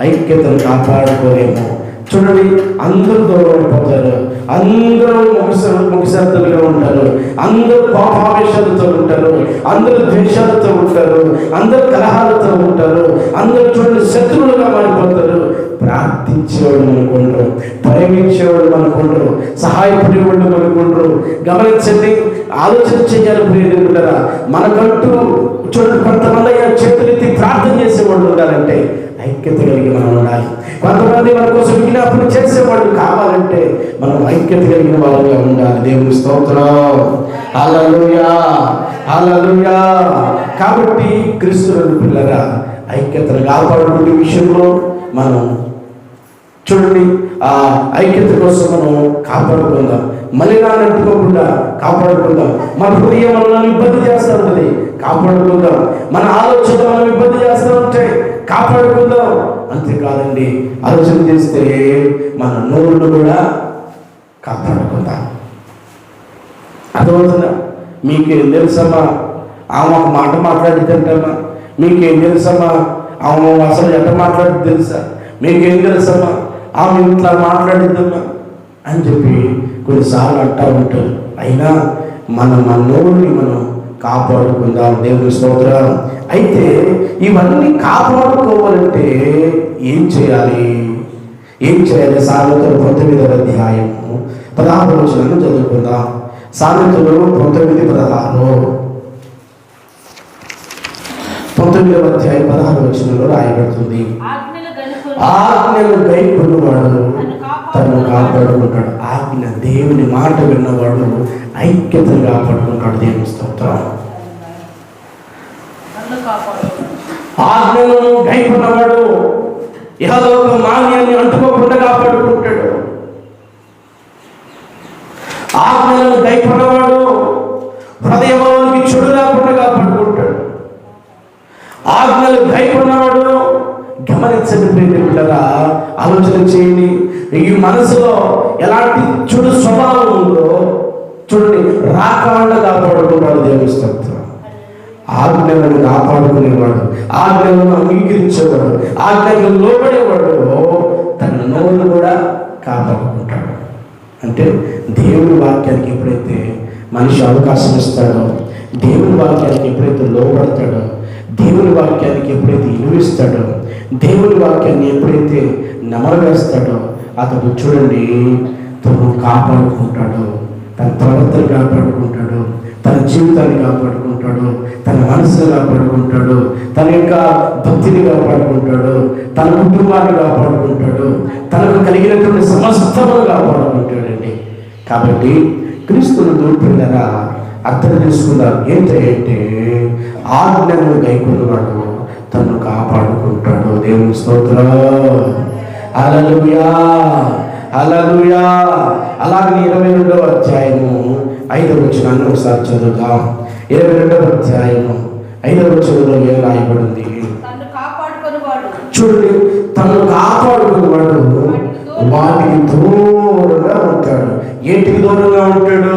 ఐక్యతను కాపాడుకోలేము. చూడండి అందరూ దూరమైపోతారు అందరూ ముఖస ముఖసత్తులుగా ఉంటారు. అందరూ పాపావేశాలతో ఉంటారు. అందరూ ద్వేషాలతో ఉంటారు. అందరూ కలహాలతో ఉంటారు. అందరూ చూడండి శత్రువులుగా మారిపోతారు. ప్రార్థించేవాడు అనుకుంటారు ప్రేమించేవాడు అనుకుంటారు సహాయపడేవాళ్ళు అనుకుంటారు గమనించండి ఆలోచన చేయాలి ప్రియులారా మనకంటూ చూడండి కొంతమంది చేతులెత్తి ప్రార్థన చేసేవాళ్ళు ఉండాలంటే ఐక్యత కలిగి మనం ఉండాలి. కొంతమంది మన కోసం విజ్ఞాపన చేసేవాళ్ళు కావాలంటే మనం ఐక్యత కలిగిన వాళ్ళుగా ఉండాలి. దేవుని స్తోత్రం. అలలుయా అలలుయా కాబట్టి క్రీస్తులను పిల్లరా ఐక్యతను కాపాడుకునే విషయంలో మనం చూడండి ఆ ఐక్యత కోసం మనం కాపాడుకుందాం. మలినాన్ని అంటుకోకుండా కాపాడుకుందాం. మన హృదయం మనల్ని ఇబ్బంది చేస్తూ ఉంటుంది. కాపాడుకుందాం. మన ఆలోచన మనం ఇబ్బంది కాపాడుకుందాం. అంతేకాదండి ఆలోచన చేస్తే మన నోరును కూడా కాపాడుకుందాం. అర్థమవుతుందా? మీకేం తెలుసమ్మా? ఆమె ఒక మాట మాట్లాడిద్దంటమ్మా మీకేం తెలుసమ్మా? ఆమె అసలు ఎంత మాట్లాడి తెలుసా? మీకేం తెలుసమ్మా? ఆమె ఇట్లా మాట్లాడిద్దమ్మా? అని చెప్పి కొన్నిసార్లు అంటా ఉంటారు. అయినా మనం మన నోరుని మనం కాపాడుకుందాం. దేవుని స్తోత్రం. అయితే ఇవన్నీ కాపాడుకోవాలంటే ఏం చేయాలి? ఏం చేయాలి? సామెతలు పంతొమ్మిదవ అధ్యాయము పదహారు రోజులను చదువుకుందాం. సామెతలు పంతొమ్మిది పదహారు. పంతొమ్మిదవ అధ్యాయం పదహారు వచనంలో రాయబడుతుంది. ఆజ్ఞలు గైకొన్నవాడు తను కాపాడుకుంటాడు ఆజ్ఞ దేవుని మాట విన్నవాడు ఐక్యతను కాపాడుకుంటాడు దేవుని స్తోత్రం ఆజ్ఞలను గైకొన్నవాడు ఇహలోక మాన్యాన్ని అంటుకోకుండా కాపాడుకుంటాడు. ఆజ్ఞలను గైకొన్నవాడు హృదయంలోనికి చెడు రాకుండా కాపాడుకుంటాడు. ఆజ్ఞలు గైకొన్నవాడు గమనించండి ప్రేమికులరా ఆలోచన చేయండి. ఈ మనసులో ఎలాంటి చెడు స్వభావం ఉందో చూడండి రాకాండ కాపాడుకున్నాడు దేవుని స్తోత్రం. ఆజ్ఞలను కాపాడుకునేవాడు ఆజ్ఞలను అంగీకరించేవాడు ఆజ్ఞలను లోబడేవాడు తన నోరు కూడా కాపాడుకుంటాడు. అంటే దేవుని వాక్యానికి ఎప్పుడైతే మనిషి అవకాశం ఇస్తాడో దేవుని వాక్యానికి ఎప్పుడైతే లోపడతాడో దేవుని వాక్యానికి ఎప్పుడైతే ఇనువిస్తాడో దేవుని వాక్యాన్ని ఎప్పుడైతే నమరవేస్తాడో అతడు చూడండి తను కాపాడుకుంటాడో. తన ప్రవర్తన కాపాడుకుంటాడు తన జీవితాన్ని కాపాడుకుంటాడు తన మనసును కాపాడుకుంటాడు తన యొక్క భక్తిని కాపాడుకుంటాడు తన కుటుంబాన్ని కాపాడుకుంటాడు తనకు కలిగినటువంటి సమస్తమును కాపాడుకుంటాడండి. కాబట్టి క్రీస్తును దూపిల్లరా అర్థం చేసుకుందాం ఏంటంటే ఆజ్ఞను గైకున్నవాడు తను కాపాడుకుంటాడు. దేవుని స్తోత్రం. అలలుయా అలలుయా అలాగే ఇరవై రెండవ అధ్యాయము ఐదవ వచనాన్ని ఒకసారి చదువుదాం. ఇరవై రెండవ అధ్యాయము ఐదవ వచనంలో ఏం రాయబడింది? చూడండి తను కాపాడుకున్నవాడు వాటికి దూరంగా ఉంటాడు. ఏంటికి దూరంగా ఉంటాడు?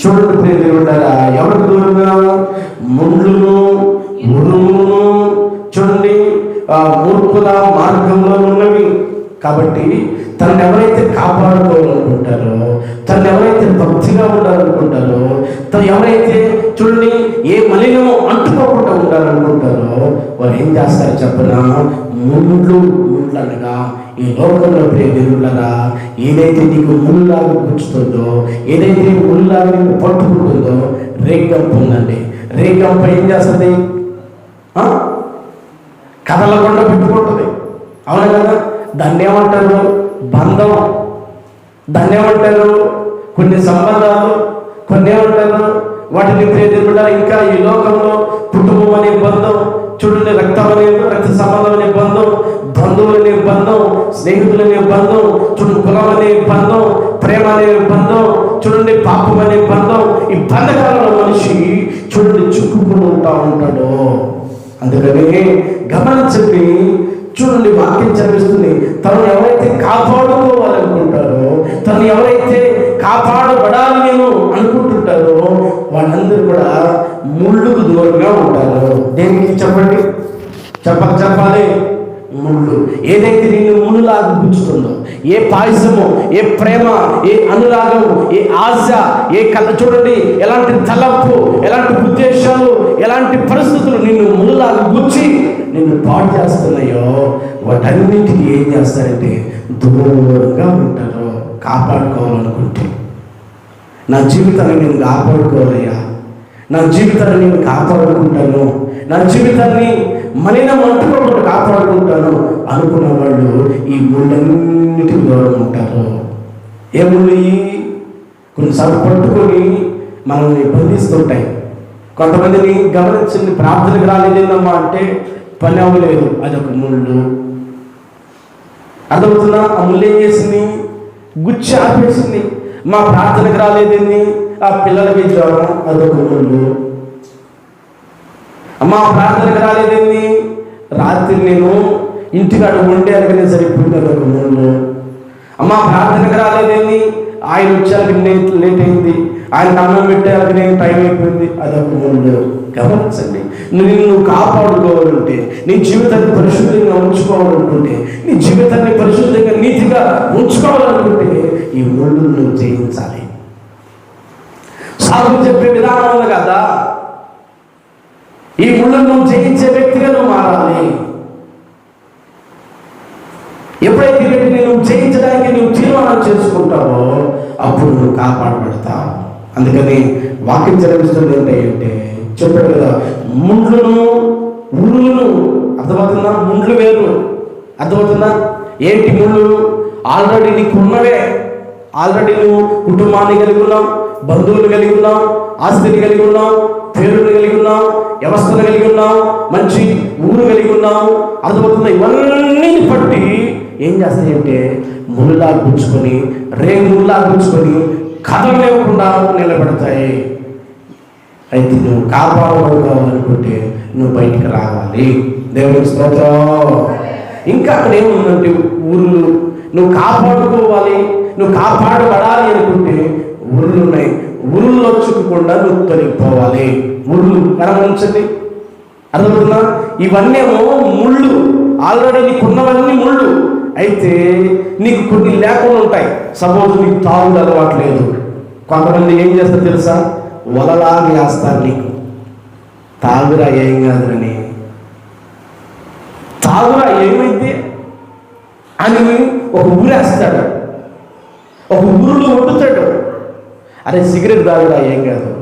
చూడండి ప్రియులు ఉంటారా ఎవరికి దూరంగా? ముండ్లును ఉరుమును చూడండి మూర్ఖుల మార్గంలో ఉన్నవి. కాబట్టి తను ఎవరైతే కాపాడుకోవాలనుకుంటారో తను ఎవరైతే భక్తిగా ఉండాలనుకుంటారో తను ఎవరైతే చూడండి ఏ మలినమో అంటుకోకుండా ఉండాలనుకుంటారో వారు ఏం చేస్తారు చెప్పనా ముండ్లు ముండ్లనగా ఈ లోకంలో ప్రేమిరులరా ఏదైతే నీకు ముళ్ళలాగా కూర్చుతుందో ఏదైతే నీకు ముళ్ళలాగా నీకు పట్టుకుంటుందో రేగంపు ఉందండి రేగంప ఏం చేస్తుంది? కథలకుండా కదలకుండా పెట్టుకుంటుంది. అవునా కదా? దాన్ని ఏమంటారు? బంధం. దాన్ని కొన్ని సంబంధాలు కొన్ని ఏమంటారు? వాటిని ప్రేమిడా ఇంకా ఈ లోకంలో కుటుంబం అనే బంధం చూడండి రక్తం అనే రక్త సంబంధం అనే బంధం బంధువులనే బంధం స్నేహితులనే బంధం చూడండి కులం అనే బంధం ప్రేమ అనే బంధం చూడండి పాపం అనే బంధం. ఈ బంధకాలలో మనిషి చూడండి చిక్కుకుని ఉంటా ఉంటాడు. అందుకని గమనించండి చూడండి వాక్యం చదివిస్తుంది. తను ఎవరైతే కాపాడుకోవాలనుకుంటారో తను ఎవరైతే కాపాడబడాలి నేను అనుకుంటుంటారో వాళ్ళందరూ కూడా ముళ్ళుకు దూరంగా ఉంటారు. దేనికి చెప్పండి. చెప్పక చెప్పాలి. ముళ్ళు. ఏదైతే నిన్ను ముళ్ళులాగా గుచ్చుతుందో ఏ పాయసము ఏ ప్రేమ ఏ అనురాగం ఏ ఆశ ఏ కథ చూడండి ఎలాంటి తలపు ఎలాంటి ఉద్దేశాలు ఎలాంటి పరిస్థితులు నిన్ను ముళ్ళులాగా గుచ్చి నిన్ను పాడు చేస్తున్నాయో వాటన్నిటికీ ఏం చేస్తారంటే దూరంగా ఉంటారు కాపాడుకోవాలనుకుంటే. నా జీవితాన్ని నేను కాపాడుకోవాలయ్యా. నా జీవితాన్ని నేను కాపాడుకుంటాను. నా జీవితాన్ని మలిన ఒకటి కాపాడుకుంటాను అనుకున్న వాళ్ళు ఈ ముళ్ళన్నిటికి దూరం ఉంటారు. ఏ ముళ్ళు కొన్నిసార్లు పట్టుకొని మనల్ని బంధిస్తుంటాయి. కొంతమందిని గమనించింది ప్రార్థనకు రాలేదేనమ్మా అంటే పని అవ్వలేదు. అదొక ముళ్ళు. అర్థమవుతుందా? ఆ ముళ్ళు ఏం చేసింది? గుచ్చి ఆపేసింది. మా ప్రార్థనకు రాలేదేంది ఆ పిల్లలకి జ్వరం అదొక ముళ్ళు. అమ్మా ప్రార్థనకు రాలేదేంది రాత్రి నేను ఇంటికాడ ఉండే అనుకునే సరిపోయింది అదొక ముళ్ళు అమ్మ ప్రార్థనకు రాలేదేంది ఆయన వచ్చాక లేట్ లేట్ అయింది. ఆయన అన్నం పెట్టాక నేను టైం అయిపోయింది. అదొక ముళ్ళు గమనించండి. నువ్వు నువ్వు కాపాడుకోవాలంటే నీ జీవితాన్ని పరిశుద్ధంగా ఉంచుకోవాలనుకుంటే నీ జీవితాన్ని పరిశుద్ధంగా నీతిగా ఉంచుకోవాలనుకుంటే ఈ ముళ్ళు నువ్వు జయించాలి. సాగు చెప్పే విధానం కదా? నువ్వు జయించే వ్యక్తిగా నువ్వు మారాలి. ఎప్పుడైతే వీటిని నువ్వు జయించడానికి నువ్వు తీర్మానం చేసుకుంటావో అప్పుడు నువ్వు కాపాడబడతావు. అందుకని వాక్యం చదివిస్తుంది ఏంటంటే చెప్పాడు కదా ముండ్లను ముళ్ళును అర్థమవుతుందా? ముండ్లు వేరు. అర్థమవుతుందా? ఏంటి ముళ్ళు ఆల్రెడీ నీకు ఉన్నవే ఆల్రెడీ నువ్వు కుటుంబాన్ని కలిగి ఉన్నావు బంధువులు కలిగి ఉన్నావు ఆస్తిని కలిగి ఉన్నావు పేరుని కలిగి ఉన్నావు వ్యవస్థను కలిగి ఉన్నావు మంచి ఊరు కలిగి ఉన్నావు అర్థమవుతుందా. ఇవన్నీ పట్టి ఏం చేస్తాయంటే ముళ్ళులా గుచ్చుకొని రే ముళ్ళా కథలు లేకుండా నిలబెడతాయి. అయితే నువ్వు కాపాడుకోవాలనుకుంటే నువ్వు బయటికి రావాలి. దేవునికి స్తోత్రం. ఇంకా అక్కడ ఏముందంటే ఊర్లు. నువ్వు కాపాడుకోవాలి నువ్వు కాపాడబడాలి అనుకుంటే ఊర్లు ఉన్నాయి. ఊర్లో చిక్కకుండా నువ్వు తొలగిపోవాలి. ముళ్ళు కనగలించండి అర్థమవుతుందా? ఇవన్నేమో ముళ్ళు. ఆల్రెడీ నీకున్నవన్నీ ముళ్ళు. అయితే నీకు కొన్ని లేకుండా ఉంటాయి. సపోజ్ నీకు తాగుడు అలవాటు లేదు. కొంతమంది ఏం చేస్తారు తెలుసా? వలలా వేస్తారు నీకు. తాగురా ఏం కాదురని. తాగురా ఏమైంది? అని ఒక ఊరేస్తాడు ఒక ఊరులో వండుతాడు. అరే సిగరెట్ తాగురా ఏం కాదు.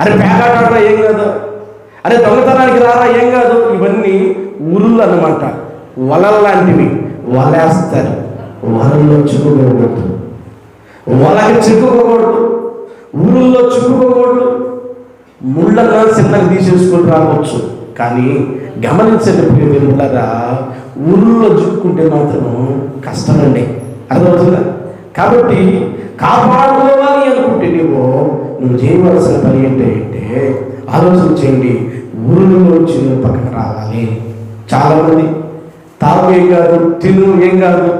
అరే పేకాటాడరా ఏం కాదు. అరే దొంగతనానికి రారా ఏం కాదు. ఇవన్నీ ఊరులు అనమాట వలల్లాంటివి. వలేస్తారు. వలల్లో చిక్కుకోకూడదు. వలకి చిక్కుకోకూడదు. ఊరుల్లో చిక్కుకోకూడదు. ముళ్ళగా చిన్నగా తీసేసుకొని రావచ్చు. కానీ గమనించండి ప్రియమిళ్ళరా ఊళ్ళో చిక్కుకుంటే మాత్రం కష్టమండి. అర్థమవుతుందా? కాబట్టి కాపాడుకోవాలి నువ్వు చేయవలసిన పని ఏంటంటే ఆలోచన చేయండి. ఊరిలో నుంచి నువ్వు పక్కకు రావాలి. చాలామంది తాగు ఏం కాదు తిను ఏం కాదు.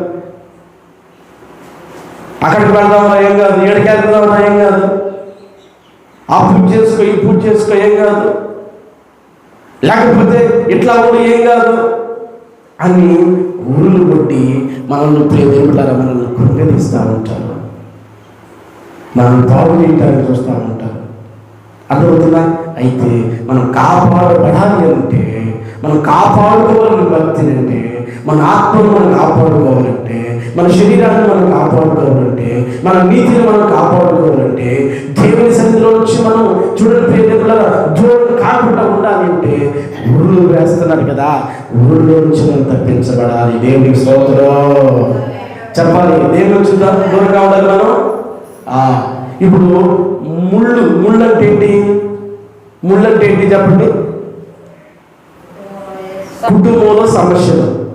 అక్కడికి వెళ్దామా ఏం కాదు ఏడికి వెళ్దామా ఏం కాదు. ఆ పూజ చేసుకో ఈ పూజ చేసుకో ఏం కాదు. లేకపోతే ఇట్లా కూడా ఏం కాదు. అని ఊరులు కొట్టి మనల్ని ప్రేమ మనల్ని కృంగదీస్తూ ఉంటారు. మనం బాగు చేయడానికి చూస్తూ ఉంటారు అర్థమవుతుందా? అయితే మనం కాపాడబడాలి అంటే మనం కాపాడుకోవాలని భక్తిని అంటే మన ఆత్మను మనం కాపాడుకోవాలంటే మన శరీరాన్ని మనం కాపాడుకోవాలంటే మన నీతిని మనం కాపాడుకోవాలంటే దేవుని సన్నిధిలో వచ్చి మనం చూడని దూరం కాకుండా ఉండాలంటే ఊళ్ళు వేస్తున్నారు కదా ఊళ్ళో నుంచి మనం తప్పించబడాలి. దేవునికి స్తోత్రం. చెప్పాలి దేని నుంచి దూరం కావడానికి మనం ఇప్పుడు ముళ్ళు ముళ్ళు అంటే ఏంటి ముళ్ళు అంటే ఏంటి చెప్పండి? కుటుంబంలో సమస్యలు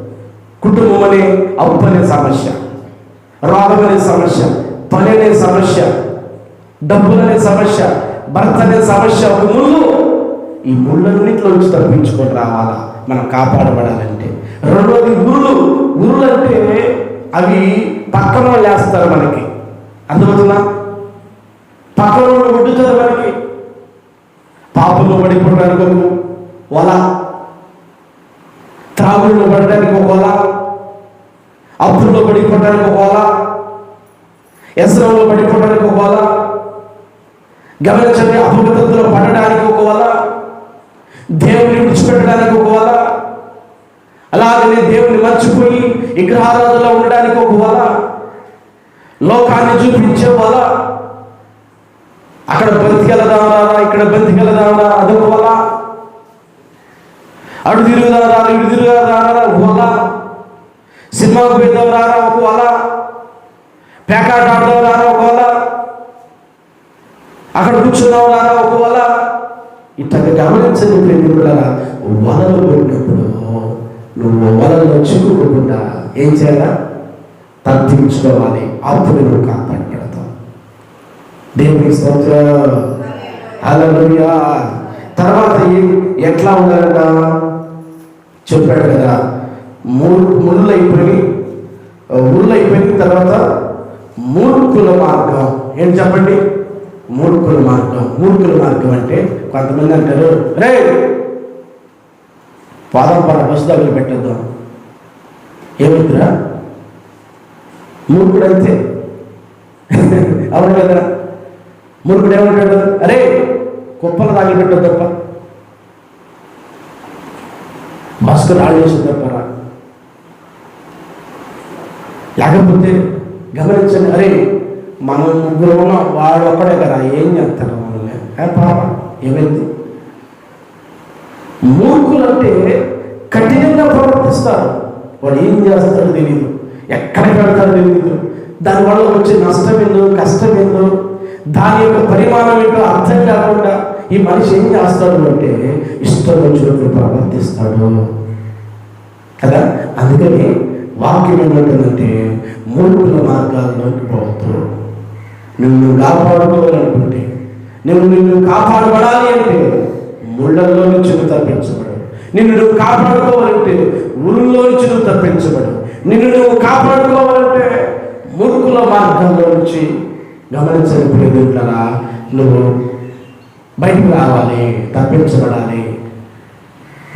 కుటుంబం అనే అప్పు అనే సమస్య. రోగం అనే సమస్య. పని అనే సమస్య. డబ్బులు అనే సమస్య. భర్త అనే సమస్య. ఒక ముళ్ళు. ఈ ముళ్ళన్నింటిలో నుంచి తప్పించుకొని రావాలా? మనం కాపాడబడాలంటే. రెండోది ఉరులు ఉరులు అంటే అవి పక్కన వాళ్ళు వేస్తారు మనకి. అర్థమవుతుందా? పక్కన వాళ్ళు వండుతారు మనకి పాపంలో పడిపోవడానికి వల. త్రాగుల్లో పడడానికి ఒక వల. అప్పుల్లో పడిపోవడానికి ఒక వల. ఎసరంలో పడిపోవడానికి ఒక వల. గమనించండి అపవిత్రతలో పడడానికి ఒక వల. దేవుని విడిచిపెట్టడానికి ఒక వల. అలాగనే దేవుని మర్చిపోయి విగ్రహారాధనలో ఉండడానికి ఒక వల. లోకాన్ని చూపించే వల. అక్కడ బంతికెళ్ళదామరా ఇక్కడ బంతికెళ్ళదామరా అదొక వల. అడు తిరుగుదారా ఇటు తిరుగుదారా ఒక వల. సినిమాకు పోయిద్దాం రారా ఒక వల. పేకాట ఆడదాం రారా ఒక వల. అక్కడ కూర్చున్నాం రారా ఒక వల. ఇట్లా గమనించని ప్రేమికులారా వలలో పడినప్పుడు నువ్వు వలలో చిక్కుకోకుండా ఏం చేయాలా? తప్పించుకోవాలి అప్పుడు కాపాడతాం దేవుని స్తోత్ర. తర్వాత ఎట్లా ఉండాలంట? చెప్పాడు కదా. మూడు ముళ్ళు అయిపోయి ముళ్ళు అయిపోయిన తర్వాత మూర్ఖుల మార్గం. ఏం చెప్పండి? మూర్ఖుల మార్గం. మూర్ఖుల మార్గం అంటే కొంతమంది అంటారు రే పాదం పడ బస్సు దగ్గర పెట్టద్దాం. ఏమిద్రా మూర్ఖుడు అంతే అవును కదా? మూర్ఖుడు ఏమంటాడు అరే కుప్పలు తాగి పెట్టదు తప్ప. బస్కు రాళ్ళు వేసి తప్పరా? లేకపోతే గమనించండి అరే మనం ముగ్గురు ఉన్నాం వాడు ఒక్కడే కదా ఏం చేస్తారు మనల్ని? పాప? ఏమైంది మూర్ఖులు అంటే కఠినంగా ప్రవర్తిస్తారు. వాడు ఏం చేస్తాడో తెలియదు ఎక్కడ పెడతారు తెలియదు దానివల్ల వచ్చే నష్టం ఏందో కష్టం ఏందో దాని యొక్క పరిమాణం ఏంటో అర్థం కాకుండా ఈ మనిషి ఏం చేస్తాడు అంటే ఇష్టం వచ్చినప్పుడు ప్రవర్తిస్తాడు. కదా? అందుకని వాక్యం ఏమంటుందంటే మూర్ఖుల మార్గాల్లోకి పోవద్దు నిన్ను కాపాడుకోవాలనుకుంటే నువ్వు నిన్ను కాపాడబడాలి అంటే ముళ్ళల్లో నుంచి నువ్వు తప్పించబడు. నిన్ను నువ్వు కాపాడుకోవాలంటే ఊళ్ళో నుంచి నువ్వు తప్పించబడు. నిన్ను నువ్వు కాపాడుకోవాలంటే మూర్ఖుల మార్గంలో నుంచి గమనించని ప్రేమికులరా నువ్వు బయటకు రావాలి తప్పించబడాలి.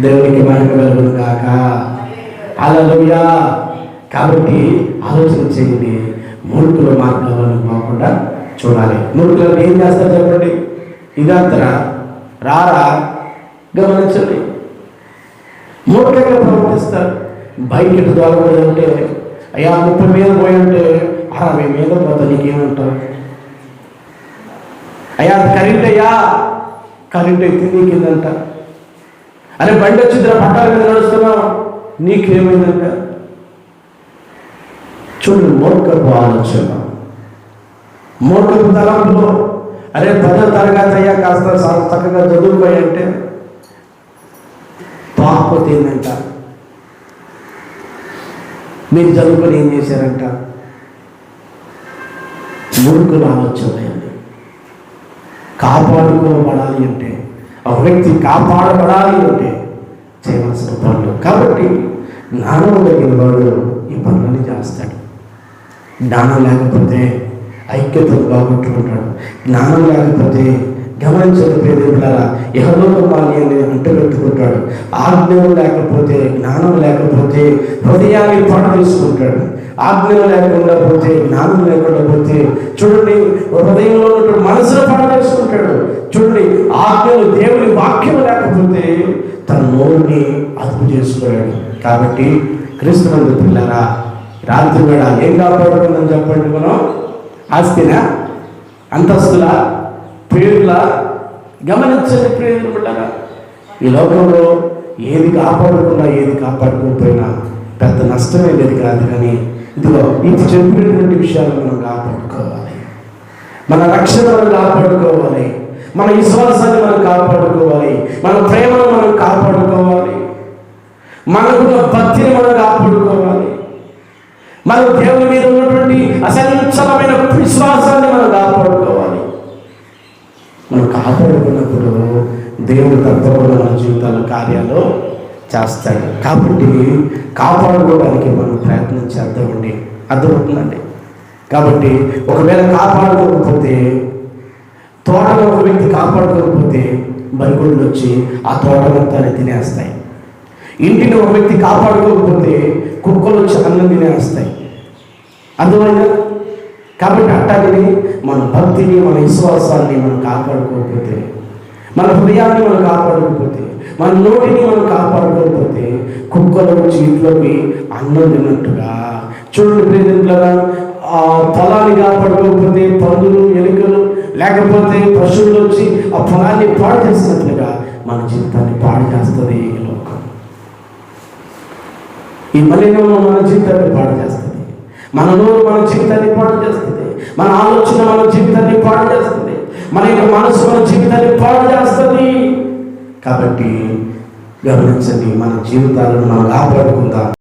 దేవునికి మహిమ కలుగును కాక అలలుయా కాబట్టి ఆలోచన చేయండి. మూర్ఖుల మార్గంలో పోకుండా చూడాలి. మూర్ఖులను ఏం చేస్తారు చెప్పండి? ఇదంతరా రారా గమనించండి. మూర్ఖంగా ప్రవర్తిస్తారు? బైక్ ఇటు దొరకబడి అయ్యా ముప్పై మీద పోయి ఉంటే అరవై మీద పోతా నీకేమంటారు అయ్యా కరెంట్ అయ్యా కరెంట్ అయితే నీకేందంట. అరే బండి వచ్చిందిరా పట్టాల మీద నడుస్తున్నావు నీకేమైందంట? చూడు మూర్ఖపు ఆలోచన మూర్ఖపు తలంపులో అరే పదో తరగతి అయ్యా కాస్త చక్కగా చదువుకోయంటే పాపతి ఏంటంటారు మీరు చదువుకొని ఏం చేశారంట? మూర్ఖుల రావచ్చు అండి కాపాడుకోబడాలి అంటే ఒక వ్యక్తి కాపాడబడాలి అంటే చేయవలసిన పనులు. కాబట్టి జ్ఞానం కలిగిన వాడు ఈ పనులని చేస్తాడు. జ్ఞానం లేకపోతే ఐక్యతను బాగొట్టుకుంటాడు జ్ఞానం లేకపోతే గమనించని పేదలారా ఇహలోక మాల్యాన్ని అంటగట్టుకుంటాడు ఆజ్ఞలు లేకపోతే జ్ఞానం లేకపోతే హృదయాన్ని పాట తీసుకుంటాడు ఆజ్ఞలు లేకుండా పోతే జ్ఞానం లేకుండా పోతే చూడండి హృదయంలో ఉన్నటువంటి మనసులో పాట వేసుకుంటాడు చూడండి ఆజ్ఞలు దేవుని వాక్యం లేకపోతే తన నోరుని అదుపు చేసుకోలేడు కాబట్టి క్రీస్తునందు పిల్లరా రాత్రి వేళ ఏం కాపాడుకుందని చెప్పండి మనం? ఆస్తినా? అంతస్తులా? పేర్ల గమనించని ప్రేరుల ఉండగా ఈ లోకంలో ఏది కాపాడుకున్నా ఏది కాపాడుకోకపోయినా పెద్ద నష్టమే లేదు కాదు కానీ ఇందులో ఇది చెప్పినటువంటి విషయాలు మనం కాపాడుకోవాలి. మన రక్షణ మనం కాపాడుకోవాలి. మన విశ్వాసాన్ని మనం కాపాడుకోవాలి. మన ప్రేమను మనం కాపాడుకోవాలి. మనకున్న భక్తిని మనం కాపాడుకోవాలి. మన దేవుని మీద ఉన్నటువంటి అసంచలమైన విశ్వాసాన్ని మనం కాపాడుకోవాలి. మనం కాపాడుకున్నప్పుడు దేవుడు తప్పకుండా మన జీవితాల కార్యాలు చేస్తాడు. కాబట్టి కాపాడుకోవడానికి మనం ప్రయత్నం చేద్దామండి. అర్థమవుతుందండి? కాబట్టి ఒకవేళ కాపాడుకోకపోతే తోటలో ఒక వ్యక్తి కాపాడుకోకపోతే బరిగొడ్లు వచ్చి ఆ తోట తినేస్తాయి. ఇంటిని ఒక వ్యక్తి కాపాడుకోకపోతే కుక్కలు వచ్చి అన్నం తినేస్తాయి. అందువల్ల కాబట్టి అట్టాగని మన భక్తిని మన విశ్వాసాన్ని మనం కాపాడుకోకపోతే మన హృదయాన్ని మనం కాపాడుకోకపోతే మన నోటిని మనం కాపాడుకోకపోతే కుక్కలు వచ్చి ఇంట్లోకి అన్నం తిన్నట్టుగా చూడండి ప్రేమికులరా ఆ పొలాన్ని కాపాడుకోకపోతే పందులు ఎలుకలు లేకపోతే పశువులు వచ్చి ఆ పొలాన్ని పాడు చేసినట్లుగా మన జీవితాన్ని పాడు చేస్తుంది ఈ లోకం. ఈ మలినంలో మన జీవితాన్ని పాడు చేస్తుంది. మన నోరు మన జీవితాన్ని పాడు చేస్తుంది. మన ఆలోచన మన జీవితాన్ని పాడు చేస్తుంది. మన యొక్క మనసు మన జీవితాన్ని పాడు చేస్తుంది. కాబట్టి గమనించండి మన జీవితాలను మనం కాపాడుకుందాం.